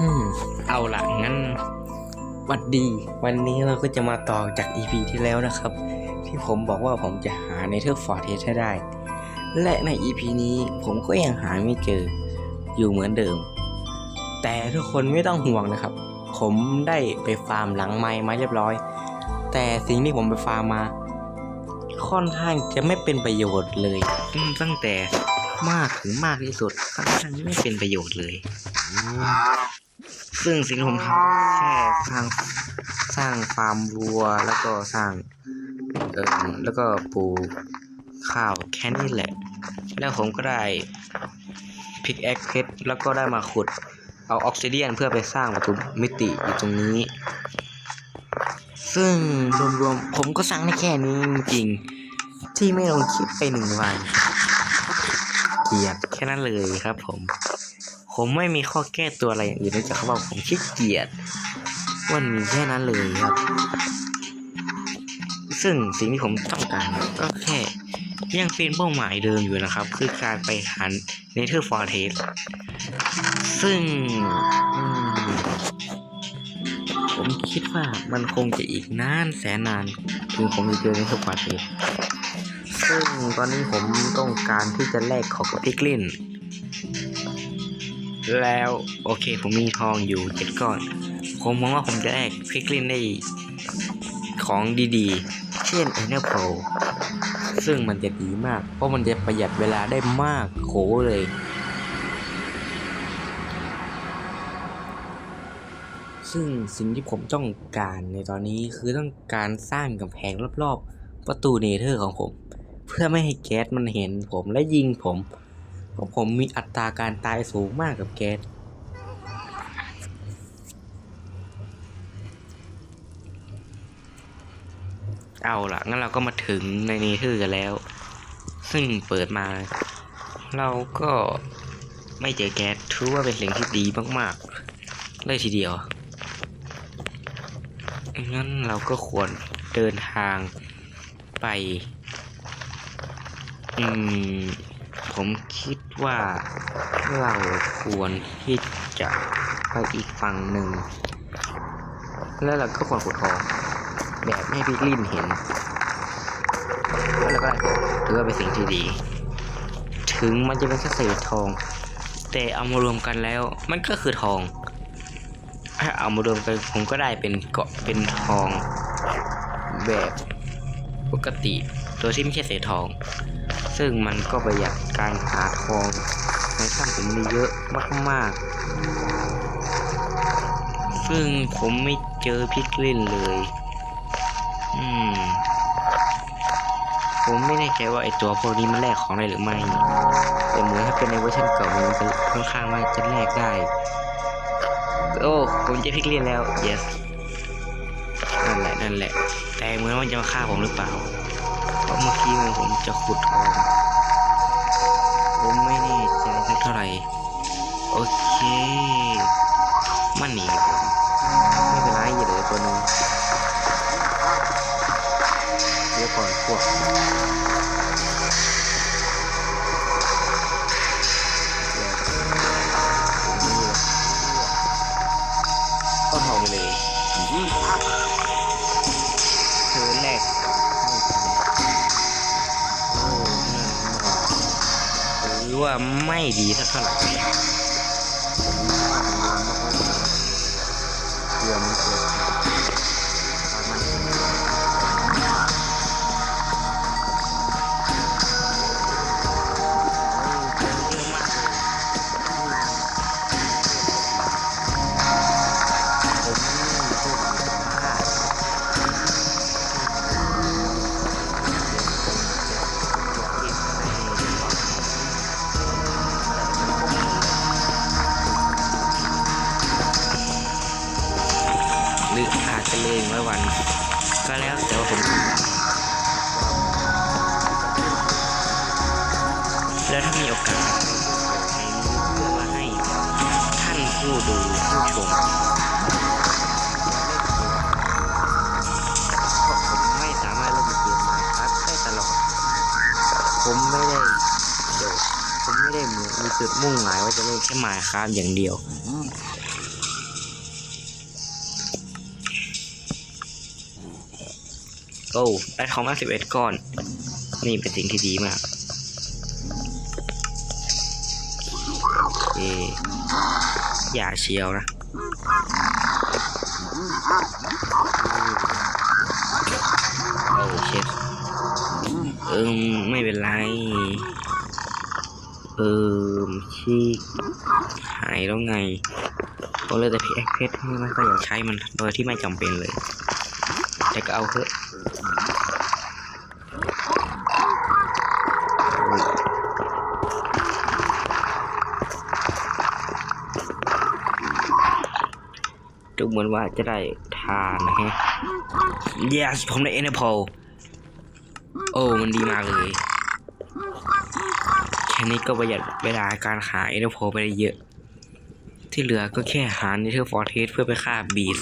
อืมเอาละงั้นหวัดดี วันนี้เราก็จะมาต่อจาก EP ที่แล้วนะครับ ที่ผมบอกว่าผมจะหาในเทอร์ฟอร์เทสให้ได้ และใน EP นี้ผมก็ยังหาไม่เจออยู่เหมือนเดิม แต่ทุกคนไม่ต้องห่วงนะครับ ผมได้ไปฟาร์มหลังไม้มาเรียบร้อย แต่สิ่งที่ผมไปฟาร์มมาค่อนข้างจะไม่เป็นประโยชน์เลยอืมตั้งแต่มากถึงมากที่สุดค่อนข้างไม่เป็นประโยชน์เลย ซึ่งสิ่งที่ผมทำแค่สร้างสร้างฟาร์มวัวแล้วก็สร้างเอ่อแล้วก็ปลูกข้าวแค่นี้แหละ แล้วผมก็ได้พิกแอคเพชรแล้วก็ได้มาขุด เอาออกซิเดียนเพื่อไปสร้างประตูมิติอยู่ตรงนี้ ซึ่งรวมๆผมก็สร้างได้แค่นี้จริงๆที่ไม่ลงคลิปไปหนึ่งวัน เกียดแค่นั้นเลยครับผม ผมไม่มีข้อแก้ตัวอะไรอย่างอื่นนอกจากเขาบอกผมขี้เกียจวันมีแค่นั้นเลยครับ ซึ่งสิ่งที่ผมต้องการก็แค่ยังเป็นเป้าหมายเดิมอยู่นะครับ คือการไปหันเนเธอร์ฟอร์เทสซึ่งผมคิดว่ามันคงจะอีกนานแสนนานถึงผมจะเจอเนเธอร์ฟอร์เทสซึ่งตอนนี้ผมต้องการที่จะแลกของกับพิกลิน แล้วโอเคผมมีทองอยู่เจ็ดก้อน ผมมองว่าผมจะแลกพริกลินได้ของดีๆ เช่นแอเนอร์โพซึ่งมันจะดีมาก เพราะมันจะประหยัดเวลาได้มากโขเลย ซึ่งสิ่งที่ผมต้องการในตอนนี้คือต้องการสร้างกำแพงรอบๆ ประตูเนเธอร์ของผม เพื่อไม่ให้แก๊สมันเห็นผมและยิงผม เพราะผมมีอัตราการตายสูงมากกับแก๊สเอาล่ะงั้นเราก็มาถึงในเนเธอร์กันแล้ว ซึ่งเปิดมา เราก็ไม่เจอแก๊สถือว่าเป็นสิ่งที่ดีมากๆ เลยทีเดียว งั้นเราก็ควรเดินทางไป อืม ผมคิดว่าเราควรที่จะไปอีกฝั่งหนึ่ง แล้วเราก็ควรขุดทองแบบไม่ให้พี่ลินเห็น แล้วเราก็ได้ถือว่าเป็นสิ่งที่ดี ถึงมันจะเป็นแค่เศษทอง แต่เอามารวมกันแล้ว มันก็คือทอง ถ้าเอามารวมกันผมก็ได้เป็นเกาะเป็นทองแบบปกติโดยที่ไม่ใช่เศษทอง ซึ่งมันก็ประหยัดการหาทองในถ้ำผมมีเยอะมากๆ ซึ่งผมไม่เจอพิกลินเลย อืม ผมไม่แน่ใจว่าไอตัวพวกนี้มันแลกของได้หรือไม่ แต่เหมือนถ้าเป็นในเวอร์ชันเก่ามันจะค่อนข้างว่าจะแลกได้ โอ้ ผมเจอพิกลินแล้ว yes นั่นแหละ นั่นแหละ แต่เหมือนว่ามันจะมาฆ่าผมหรือเปล่า เมื่อกี้มันผมจะขุดทองผมไม่แน่ใจสักเท่าไหร่ โอเค มันหนีผมไม่เป็นไรอย่าเหลือตัวนึงเดี๋ยวก่อนพวก ว่าไม่ดีสักเท่าไหร่เรือมันเกิด วัน ก็แล้วแต่ว่าผมแล้วถ้ามีโอกาสในนี้เพื่อมาให้ท่านผู้ดูผู้ชมเพราะผมไม่สามารถเล่นเกมมาครับได้ตลอด ผมไม่ได้เดี๋ยวผมไม่ได้มีมีจุดมุ่งหมายว่าจะเล่นแค่หมายครับอย่างเดียว โอ้ได้ทองมาสิบเอ็ดก้อน นี่เป็นสิ่งที่ดีมากเออย่าเชียวนะโอเช็ดเอิมไม่เป็นไร เอิมชีกหายแล้วไงก็เลยแต่พี่แอคเพชรไม่ค่อยอยากใช้มันโดยที่ไม่จำเป็นเลย แต่ก็เอาเถอะ ดูเหมือนว่าจะได้ทานนะฮะ yes ผมได้เอเนโพโอ้มันดีมากเลยแค่นี้ก็ประหยัดเวลาการหาเอเนโพไปได้เยอะ ที่เหลือก็แค่หาเนเธอร์ฟอร์เทสเพื่อไปฆ่าบีส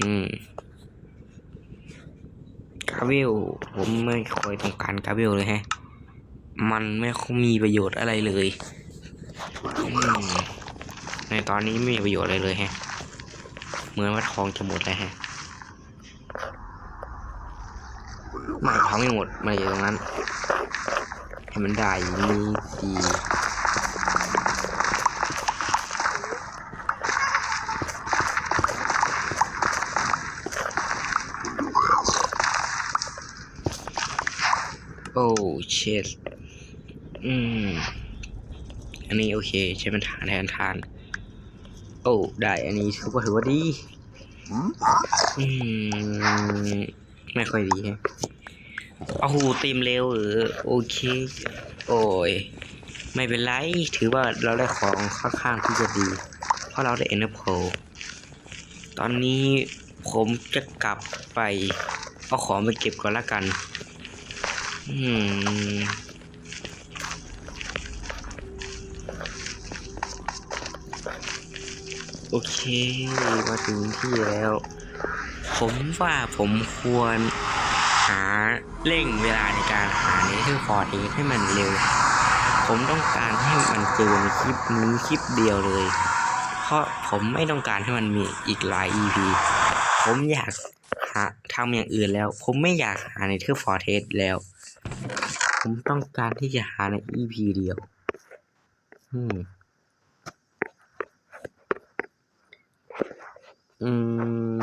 อืมกาเวลผมไม่ค่อยต้องการกาเวลเลยฮะ มันไม่ค่อยมีประโยชน์อะไรเลย อืม ในตอนนี้ไม่มีประโยชน์อะไรเลยแฮะ เหมือนว่าทองจะหมดแล้วแฮะไม่ทองไม่หมดมาอยู่ตรงนั้น ให้มันได้นี่ดีโอ้เชดอืม อันนี้โอเค ใช้เป็นฐานแทนฐาน อ้ได้อันนี้ถือว่าถือว่าดีอืมไม่ค่อยดีฮะเอาหูตีมเร็วเออโอเค โอ้ย ไม่เป็นไร ถือว่าเราได้ของค่อนข้างที่จะดี เพราะเราได้เอ็นเโตอนนี้ผมจะกลับไป เอาของไปเก็บก่อนละกัน อืม โอเค มาถึงที่แล้ว ผมว่าผมควรหาเร่งเวลาในการหาในที่ฟอร์ดให้มันเร็ว ผมต้องการให้มันเจอในคลิปนี้คลิปเดียวเลย เพราะผมไม่ต้องการให้มันมีอีกหลาย EP ผมอยากหาทำอย่างอื่นแล้ว ผมไม่อยากหาในเทือฟอร์เทสแล้ว ผมต้องการที่จะหาใน EP เดียว อืม อืม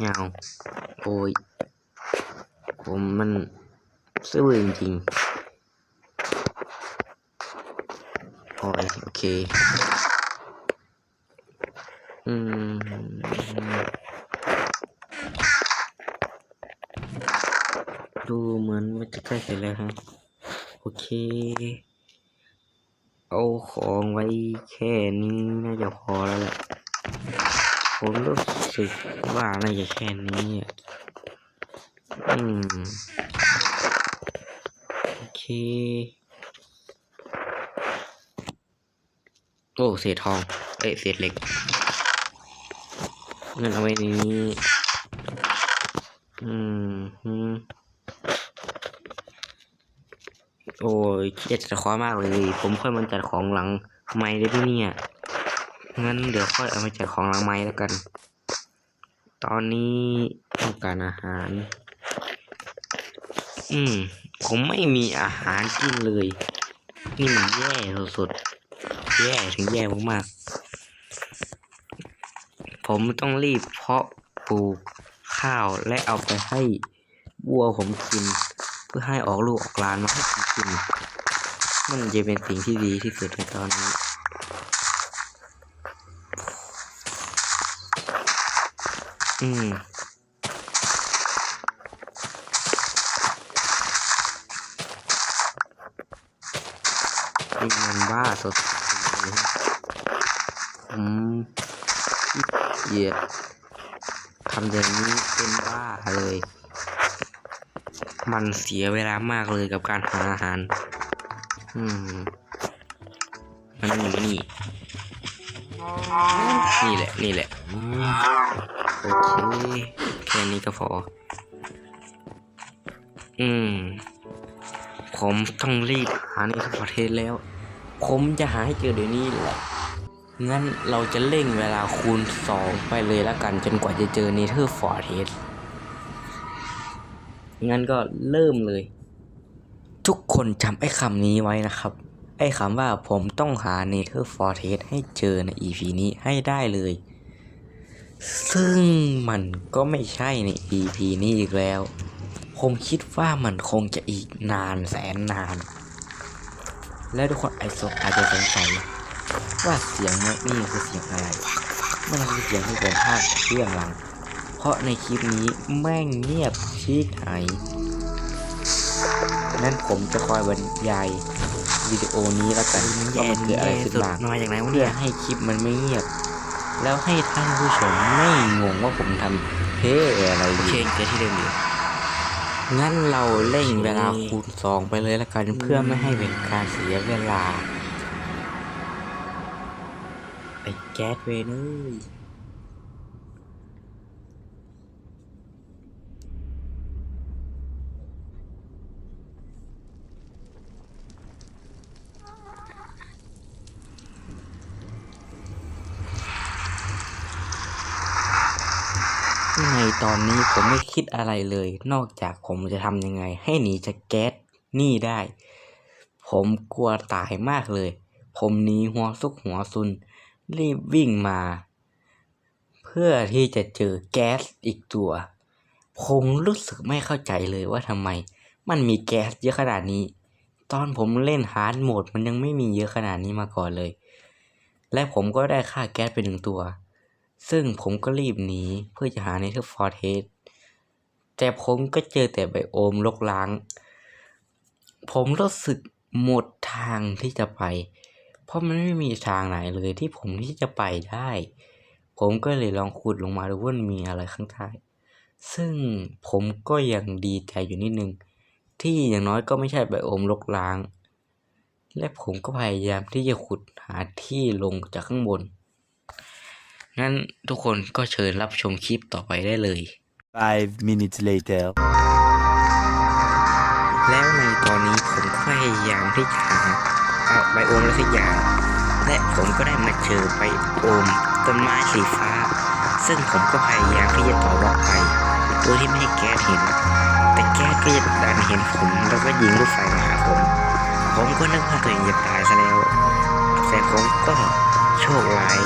เงาโอ้ย ผมมันซื่อจริงๆโอ้ยโอเค อืมดูเหมือนว่าจะใกล้เสร็จแล้วฮะ โอเค เอาของไว้แค่นี้น่าจะพอแล้วแหละ ผมรู้สึกว่าน่าจะแค่นี้อะอืมโอเค โอ้เศษทอง เอ้ยเศษเหล็กเงินเอาไว้นี้ อืมฮึโอ้ยเครียดจะคว้ามากเลย ผมค่อยมันจัดของหลังไม้ได้ด้วยเนี่ย งั้นเดี๋ยวค่อยเอามาจัดของหลังไม้แล้วกัน ตอนนี้ต้องการอาหาร อืม ผมไม่มีอาหารกินเลย นี่มันแย่สุดๆ แย่ถึงแย่มากๆ ผมต้องรีบเพาะปลูกข้าวและเอาไปให้วัวผมกิน เพื่อให้ออกลูกออกลานมาให้ผมกิน มันจะเป็นสิ่งที่ดีที่สุดในตอนนี้ อืมนี่มันบ้าสุดเลยผมเกียจทำอย่างนี้เป็นบ้าเลย มันเสียเวลามากเลยกับการหาอาหาร อืม มันนี่นนี่ นี่แหละ นี่แหละ โอเคแค่นี้ก็พอ อืม ผมต้องรีบหาในทุกประเทศแล้ว ผมจะหาให้เจอเดี๋ยวนี้แหละ งั้นเราจะเร่งเวลาคูณสองไปเลยแล้วกันจนกว่าจะเจอเนเธอร์ฟอร์เทสงั้นก็เริ่มเลย ทุกคนจำไอ้คำนี้ไว้นะครับ ไอ้คำว่าผมต้องหาเนเธอร์ฟอร์เทสให้เจอใน EP นี้ให้ได้เลย ซึ่งมันก็ไม่ใช่ใน EP นี้อีกแล้ว ผมคิดว่ามันคงจะอีกนานแสนนาน และทุกคนไอสดอาจจะสงสัยว่าเสียงแม็กนี่คือเสียงอะไร มันคือเสียงที่ผมพากย์เรื่องหลัง เพราะในคลิปนี้แม่งเงียบชิบหายนั้นผมจะคอยบรรยายวิดีโอนี้แล้วกันว่ามันเกิดอะไรขึ้นบ้างมาจากไหนวะเพื่เนี่อยให้คลิปมันไม่เงียบ แล้วให้ท่านผู้ชมไม่งงว่าผมทำเฮ้อะไรอโอยู่เคเจอที่เดิมอยู่งั้นเราเร่งเวลาคูณสองไปเลยละกันเพื่อไม่ให้เป็นการเสียเวลาไอ้แก๊สเวน ในตอนนี้ผมไม่คิดอะไรเลย นอกจากผมจะทำยังไง ให้หนีจากแก๊สนี่ได้ ผมกลัวตายมากเลย ผมหนีหัวซุกหัวซุน รีบวิ่งมา เพื่อที่จะเจอแก๊สอีกตัว ผมรู้สึกไม่เข้าใจเลยว่าทำไม มันมีแก๊สเยอะขนาดนี้ ตอนผมเล่นฮาร์ดโหมดมันยังไม่มีเยอะขนาดนี้มาก่อนเลย และผมก็ได้ค่าแก๊สไปหนึ่งตัว ซึ่งผมก็รีบหนีเพื่อจะหาในเทอร์ฟอร์เทสแต่ผมก็เจอแต่ไบโอมลกล้าง ผมรู้สึกหมดทางที่จะไป เพราะมันไม่มีทางไหนเลยที่ผมที่จะไปได้ ผมก็เลยลองขุดลงมาดูว่ามีอะไรข้างใต้ซึ่งผมก็ยังดีใจอยู่นิดนึง ที่อย่างน้อยก็ไม่ใช่ไบโอมลกล้าง และผมก็พยายามที่จะขุดหาที่ลงจากข้างบน งั้นทุกคนก็เชิญรับชมคลิปต่อไปได้เลย Five minutes later. แล้วในตอนนี้ผมก็พยายามที่จะหาเอาไบโอมอะไรสักอย่าง และผมก็ได้มาเจอไบโอมต้นไม้สีฟ้า ซึ่งผมก็พยายามที่จะต่อวอกไปโดยที่ไม่ให้แก๊สเห็น แต่แก๊สก็ยังดันเห็นผมแล้วก็ยิงลูกไฟมาหาผม ผมก็นึกว่าตัวเองจะตายซะแล้ว แต่ผมก็ โชคร้าย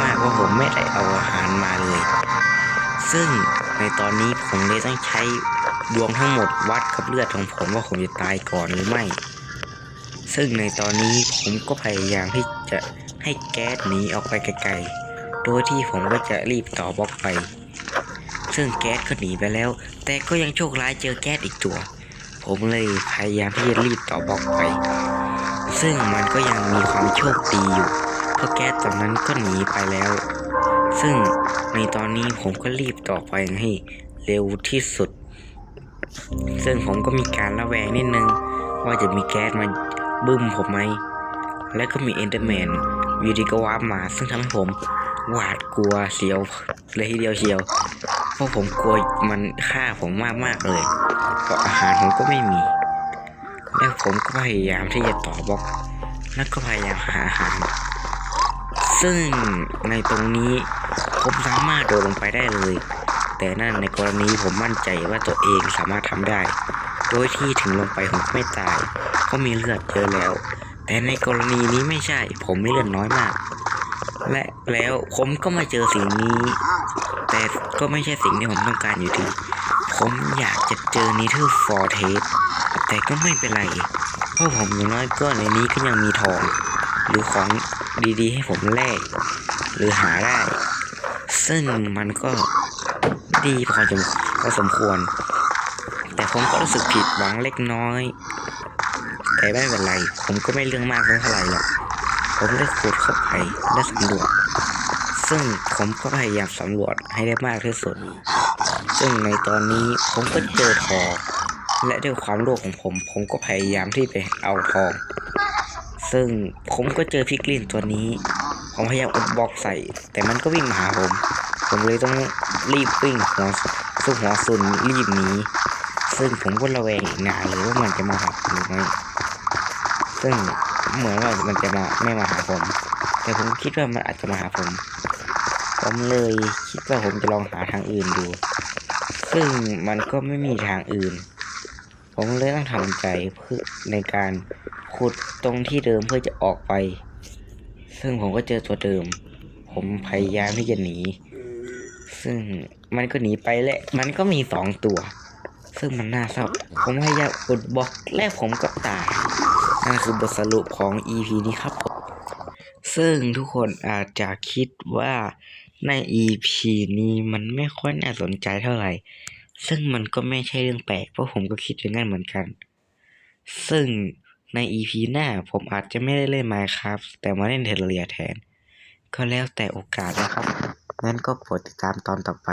มากๆว่าผมไม่ได้เอาอาหารมาเลย ซึ่งในตอนนี้ผมเลยต้องใช้ดวงทั้งหมดวัดกับเลือดของผมว่าผมจะตายก่อนหรือไม่ ซึ่งในตอนนี้ผมก็พยายามที่จะให้แก๊สหนีออกไปไกลๆ โดยที่ผมก็จะรีบต่อบล็อกไป ซึ่งแก๊สก็หนีไปแล้ว แต่ก็ยังโชคร้ายเจอแก๊สอีกตัว ผมเลยพยายามที่จะรีบต่อบล็อกไป ซึ่งมันก็ยังมีความโชคดีอยู่ ราะแก๊สตอนนั้นก็หนีไปแล้ว ซึ่งในตอนนี้ผมก็รีบต่อไปให้เร็วที่สุด ซึ่งผมก็มีการระแวงนิดนึง ว่าจะมีแก๊สมาบึ้มผมไหม และก็มีเอนเดอร์แมนอยูดีก็วาร์ปมา ซึ่งทำให้ผมหวาดกลัวเสียวเลยทีเดียวเชียว เพราะผมกลัวมันฆ่าผมมากมากๆเลย เพราะอาหารผมก็ไม่มี แล้วผมก็พยายามที่จะต่อบล็อก แล้วก็พยายามหาอาหาร ซึ่งในตรงนี้ผมสามารถโดดลงไปได้เลย แต่นั่นในกรณีผมมั่นใจว่าตัวเองสามารถทำได้ โดยที่ถึงลงไปผมไม่ตายเพราะมีเลือดเยอะแล้ว แต่ในกรณีนี้ไม่ใช่ ผมมีเลือดน้อยมาก และแล้วผมก็มาเจอสิ่งนี้ แต่ก็ไม่ใช่สิ่งที่ผมต้องการอยู่ดี ผมอยากจะเจอนิเทอร์ฟอร์เทสแต่ก็ไม่เป็นไร เพราะผมอย่างน้อยก็ในนี้ก็ยังมีทองหรือของ ดีๆ ให้ผมแลกหรือหาได้ ซึ่งมันก็ดีพอจะพอสมควร แต่ผมก็รู้สึกผิดหวังเล็กน้อย แต่ไม่เป็นไร ผมก็ไม่เรื่องมากเท่าไหร่หรอก ผมได้ขุดเข้าไปและสำรวจ ซึ่งผมก็พยายามสำรวจให้ได้มากที่สุด ซึ่งในตอนนี้ผมก็เจอทองและด้วยความโลภของผม ผมก็พยายามที่ไปเอาทอง ซึ่งผมก็เจอพิกลินตัวนี้ ผมพยายามอุดบล็อกใส่ แต่มันก็วิ่งมาหาผม ผมเลยต้องรีบวิ่งหัวสุหัวซุนรีบหนีซึ่งผมก็ระแวงอีกนานเลยว่ามันจะมาหาผมหรือไม่ซึ่งเหมือนว่ามันจะมาไม่มาหาผม แต่ผมคิดว่ามันอาจจะมาหาผม ผมเลยคิดว่าผมจะลองหาทางอื่นดู ซึ่งมันก็ไม่มีทางอื่น ผมเลยต้องทำใจเพื่อในการ ขุดตรงที่เดิมเพื่อจะออกไป ซึ่งผมก็เจอตัวเดิม ผมพยายามที่จะหนี ซึ่งมันก็หนีไปและมันก็มีสองตัว ซึ่งมันน่าเศร้าผมพยายามอุดบล็อกและผมก็ตายนั่นคือบทสรุปของ EP นี้ครับ ซึ่งทุกคนอาจจะคิดว่าใน EP นี้มันไม่ค่อยน่าสนใจเท่าไหร่ ซึ่งมันก็ไม่ใช่เรื่องแปลกเพราะผมก็คิดอย่างนั้นเหมือนกัน ซึ่ง ใน EP หน้าผมอาจจะไม่ได้เล่น Minecraft แต่มาเล่นเทเลเรียแทน ก็แล้วแต่โอกาสนะครับ งั้นก็โปรดติดตามตอนต่อไป